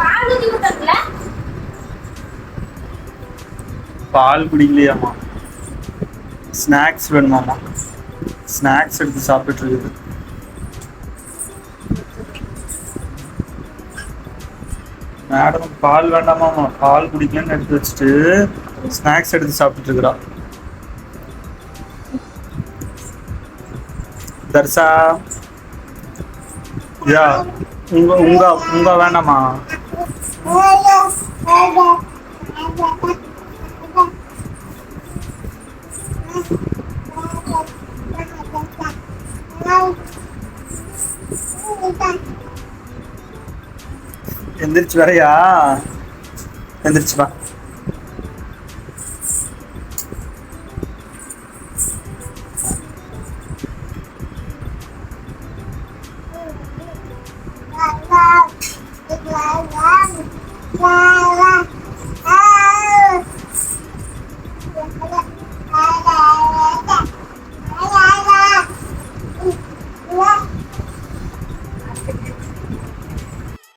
பால் ஊத்தி கொடுத்தாங்கல பால் குடிக்கலையாமா snacks வேணுமாமா snacks எடுத்து சாப்பிட்டு இருக்குது. மேடம் பால் வேண்டாமாமா பால் குடிக்கலன்னு எடுத்து வச்சுட்டு ஸ்நாக்ஸ் எடுத்து சாப்பிட்டு இருக்கிறா. தர்சா யா உங்க உங்க உங்க வேணாமா எந்திரிச்சு வரையா? எந்திரிச்சு வா. wow